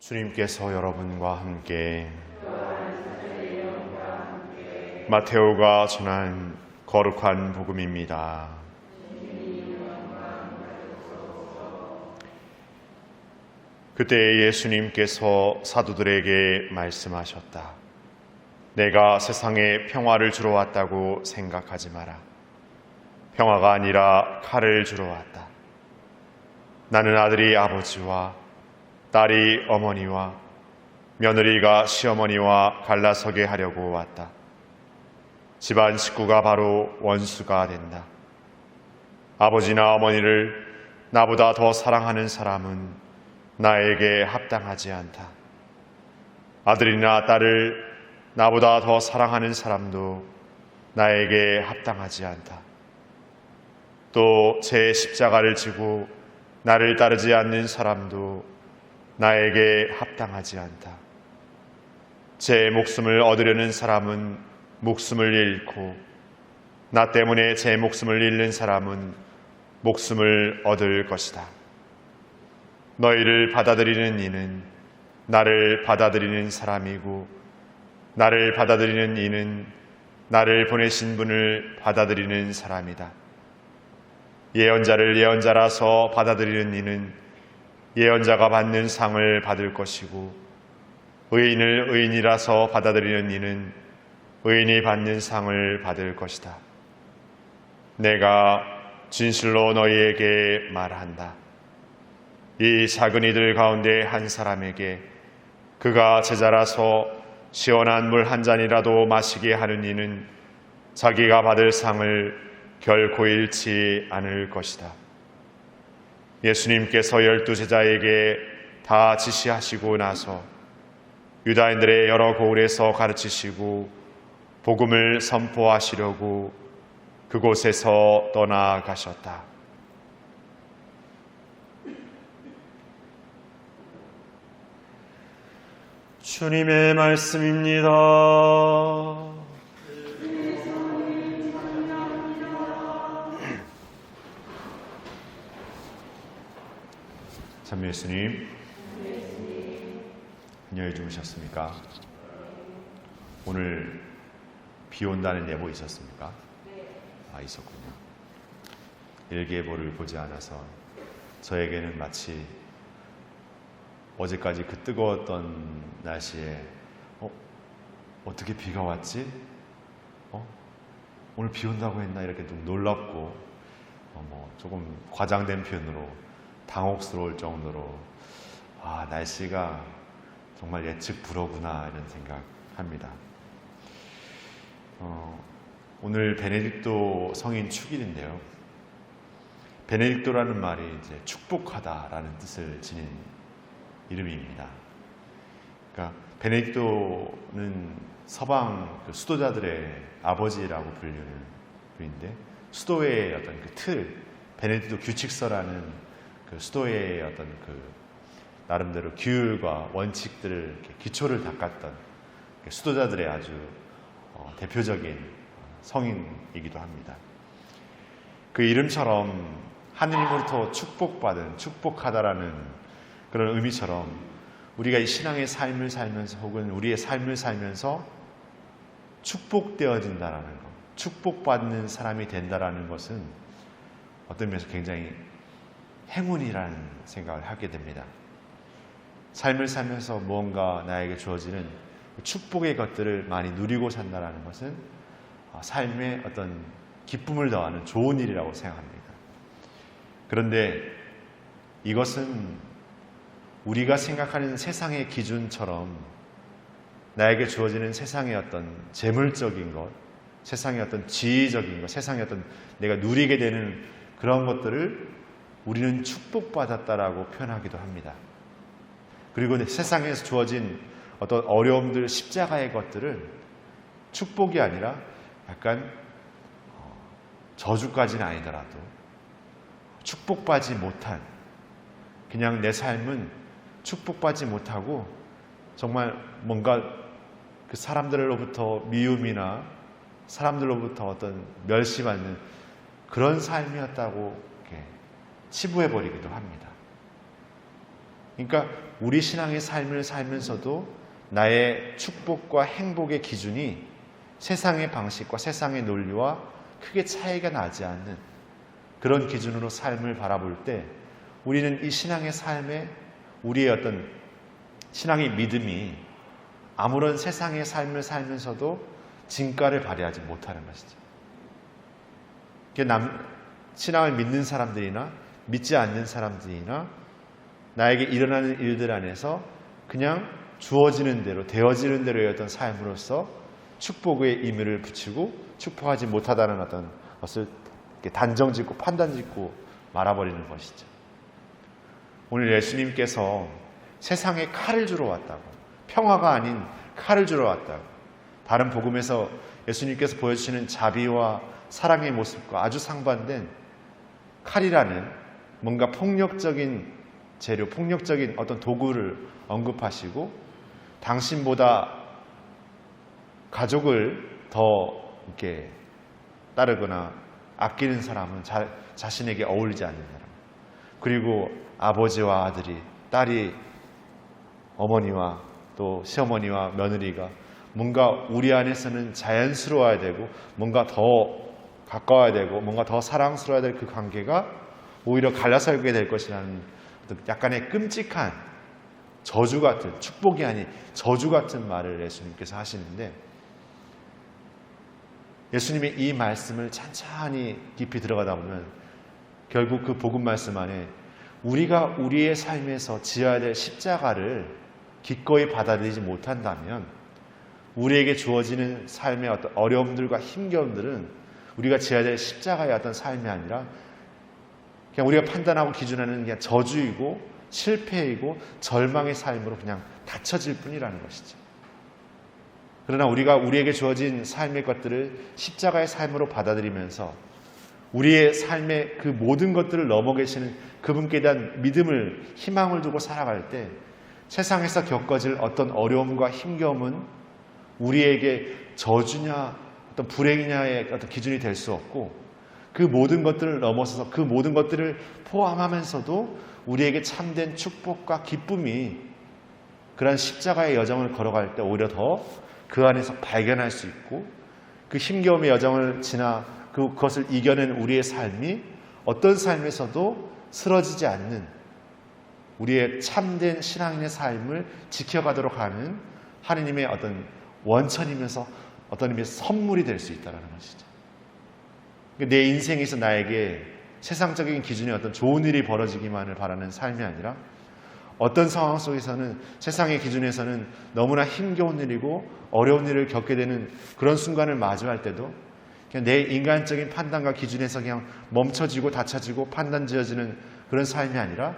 주님께서 여러분과 함께 마테오가 전한 거룩한 복음입니다. 그때 예수님께서 사도들에게 말씀하셨다. 내가 세상에 평화를 주러 왔다고 생각하지 마라. 평화가 아니라 칼을 주러 왔다. 나는 아들이 아버지와 딸이 어머니와 며느리가 시어머니와 갈라서게 하려고 왔다. 집안 식구가 바로 원수가 된다. 아버지나 어머니를 나보다 더 사랑하는 사람은 나에게 합당하지 않다. 아들이나 딸을 나보다 더 사랑하는 사람도 나에게 합당하지 않다. 또 제 십자가를 지고 나를 따르지 않는 사람도 나에게 합당하지 않다. 제 목숨을 얻으려는 사람은 목숨을 잃고 나 때문에 제 목숨을 잃는 사람은 목숨을 얻을 것이다. 너희를 받아들이는 이는 나를 받아들이는 사람이고 나를 받아들이는 이는 나를 보내신 분을 받아들이는 사람이다. 예언자를 예언자라서 받아들이는 이는 예언자가 받는 상을 받을 것이고 의인을 의인이라서 받아들이는 이는 의인이 받는 상을 받을 것이다. 내가 진실로 너희에게 말한다. 이 작은 이들 가운데 한 사람에게 그가 제자라서 시원한 물 한 잔이라도 마시게 하는 이는 자기가 받을 상을 결코 잃지 않을 것이다. 예수님께서 열두 제자에게 다 지시하시고 나서 유다인들의 여러 고을에서 가르치시고 복음을 선포하시려고 그곳에서 떠나가셨다. 주님의 말씀입니다. 참여 예수님, 안녕히 주무셨습니까? 오늘 비 온다는 예보 있었습니까? 아, 있었군요. 일기예보를 보지 않아서 저에게는 마치 어제까지 그 뜨거웠던 날씨에 어? 어떻게 비가 왔지? 어? 오늘 비 온다고 했나 이렇게 좀 놀랍고 어, 뭐 조금 과장된 표현으로 당혹스러울 정도로 아 날씨가 정말 예측 불허구나 이런 생각합니다. 어, 오늘 베네딕토 성인 축일인데요. 베네딕토라는 말이 이제 축복하다라는 뜻을 지닌 이름입니다. 그러니까 베네딕토는 서방 그 수도자들의 아버지라고 불리는 분인데 수도의 어떤 그 틀, 베네딕토 규칙서라는 그 수도의 어떤 그 나름대로 규율과 원칙들을 기초를 닦았던 그 수도자들의 아주 어, 대표적인 성인이기도 합니다. 그 이름처럼 하느님으로부터 축복받은 축복하다라는 그런 의미처럼 우리가 이 신앙의 삶을 살면서 혹은 우리의 삶을 살면서 축복되어진다라는 것, 축복받는 사람이 된다라는 것은 어떤 면에서 굉장히 행운이라는 생각을 하게 됩니다. 삶을 살면서 무언가 나에게 주어지는 축복의 것들을 많이 누리고 산다라는 것은 삶에 어떤 기쁨을 더하는 좋은 일이라고 생각합니다. 그런데 이것은 우리가 생각하는 세상의 기준처럼 나에게 주어지는 세상의 어떤 재물적인 것, 세상의 어떤 지위적인 것, 세상의 어떤 내가 누리게 되는 그런 것들을 우리는 축복받았다라고 표현하기도 합니다. 그리고 세상에서 주어진 어떤 어려움들, 십자가의 것들은 축복이 아니라 약간 어, 저주까지는 아니더라도 축복받지 못한 그냥 내 삶은 축복받지 못하고 정말 뭔가 그 사람들로부터 미움이나 사람들로부터 어떤 멸시받는 그런 삶이었다고 치부해 버리기도 합니다. 그러니까 우리 신앙의 삶을 살면서도 나의 축복과 행복의 기준이 세상의 방식과 세상의 논리와 크게 차이가 나지 않는 그런 기준으로 삶을 바라볼 때 우리는 이 신앙의 삶에 우리의 어떤 신앙의 믿음이 아무런 세상의 삶을 살면서도 진가를 발휘하지 못하는 것이죠. 남, 신앙을 믿는 사람들이나 믿지 않는 사람들이나 나에게 일어나는 일들 안에서 그냥 주어지는 대로 되어지는 대로의 어떤 삶으로서 축복의 의미를 붙이고 축복하지 못하다는 어떤 것을 단정 짓고 판단 짓고 말아버리는 것이죠. 오늘 예수님께서 세상에 칼을 주러 왔다고 평화가 아닌 칼을 주러 왔다고 다른 복음에서 예수님께서 보여주시는 자비와 사랑의 모습과 아주 상반된 칼이라는 뭔가 폭력적인 재료, 폭력적인 어떤 도구를 언급하시고 당신보다 가족을 더 이렇게 따르거나 아끼는 사람은 자, 자신에게 어울리지 않는 사람. 그리고 아버지와 아들이, 딸이 어머니와 또 시어머니와 며느리가 뭔가 우리 안에서는 자연스러워야 되고 뭔가 더 가까워야 되고 뭔가 더 사랑스러워야 될 그 관계가 오히려 갈라 살게 될 것이라는 약간의 끔찍한 저주 같은 축복이 아닌 저주 같은 말을 예수님께서 하시는데 예수님의 이 말씀을 찬찬히 깊이 들어가다 보면 결국 그 복음 말씀 안에 우리가 우리의 삶에서 지어야 될 십자가를 기꺼이 받아들이지 못한다면 우리에게 주어지는 삶의 어떤 어려움들과 힘겨움들은 우리가 지어야 될 십자가의 어떤 삶이 아니라 그냥 우리가 판단하고 기준하는 그냥 저주이고 실패이고 절망의 삶으로 그냥 닫혀질 뿐이라는 것이죠. 그러나 우리가 우리에게 주어진 삶의 것들을 십자가의 삶으로 받아들이면서 우리의 삶의 그 모든 것들을 넘어 계시는 그분께 대한 믿음을 희망을 두고 살아갈 때 세상에서 겪어질 어떤 어려움과 힘겨움은 우리에게 저주냐 어떤 불행이냐의 어떤 기준이 될 수 없고 그 모든 것들을 넘어서서 그 모든 것들을 포함하면서도 우리에게 참된 축복과 기쁨이 그러한 십자가의 여정을 걸어갈 때 오히려 더 그 안에서 발견할 수 있고 그 힘겨움의 여정을 지나 그, 그것을 이겨낸 우리의 삶이 어떤 삶에서도 쓰러지지 않는 우리의 참된 신앙인의 삶을 지켜가도록 하는 하느님의 어떤 원천이면서 어떤 의미에서 선물이 될 수 있다는 것이죠. 내 인생에서 나에게 세상적인 기준의 어떤 좋은 일이 벌어지기만을 바라는 삶이 아니라 어떤 상황 속에서는 세상의 기준에서는 너무나 힘겨운 일이고 어려운 일을 겪게 되는 그런 순간을 마주할 때도 그냥 내 인간적인 판단과 기준에서 그냥 멈춰지고 닫혀지고 판단 지어지는 그런 삶이 아니라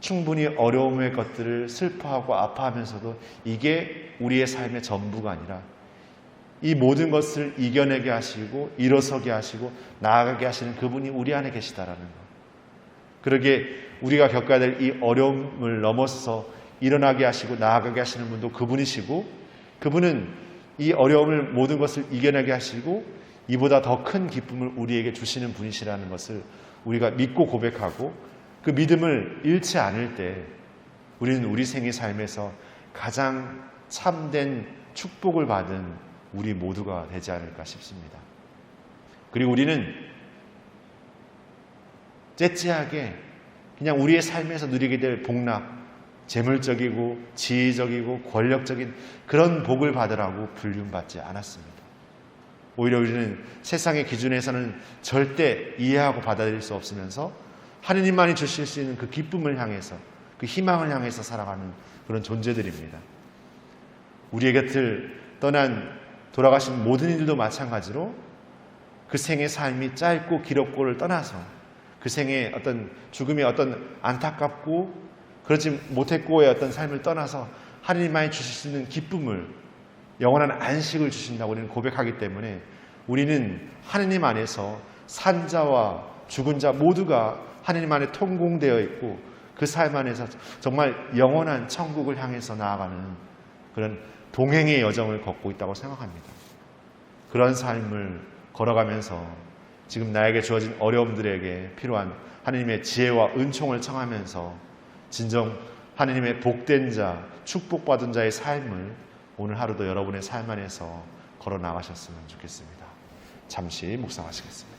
충분히 어려움의 것들을 슬퍼하고 아파하면서도 이게 우리의 삶의 전부가 아니라 이 모든 것을 이겨내게 하시고 일어서게 하시고 나아가게 하시는 그분이 우리 안에 계시다라는 것. 그러게 우리가 겪어야 될 이 어려움을 넘어서 일어나게 하시고 나아가게 하시는 분도 그분이시고 그분은 이 어려움을 모든 것을 이겨내게 하시고 이보다 더 큰 기쁨을 우리에게 주시는 분이시라는 것을 우리가 믿고 고백하고 그 믿음을 잃지 않을 때 우리는 우리 생의 삶에서 가장 참된 축복을 받은 우리 모두가 되지 않을까 싶습니다. 그리고 우리는 째째하게 그냥 우리의 삶에서 누리게 될 복락, 재물적이고 지혜적이고 권력적인 그런 복을 받으라고 불륜받지 않았습니다. 오히려 우리는 세상의 기준에서는 절대 이해하고 받아들일 수 없으면서 하느님만이 주실 수 있는 그 기쁨을 향해서 그 희망을 향해서 살아가는 그런 존재들입니다. 우리의 곁을 떠난 돌아가신 모든 이들도 마찬가지로 그 생의 삶이 짧고 길었고를 떠나서 그 생의 어떤 죽음이 어떤 안타깝고 그러지 못했고의 어떤 삶을 떠나서 하나님만이 주실 수 있는 기쁨을 영원한 안식을 주신다고 우리는 고백하기 때문에 우리는 하느님 안에서 산자와 죽은 자 모두가 하느님 안에 통공되어 있고 그 삶 안에서 정말 영원한 천국을 향해서 나아가는 그런 동행의 여정을 걷고 있다고 생각합니다. 그런 삶을 걸어가면서 지금 나에게 주어진 어려움들에게 필요한 하나님의 지혜와 은총을 청하면서 진정 하나님의 복된 자, 축복받은 자의 삶을 오늘 하루도 여러분의 삶 안에서 걸어 나가셨으면 좋겠습니다. 잠시 묵상하시겠습니다.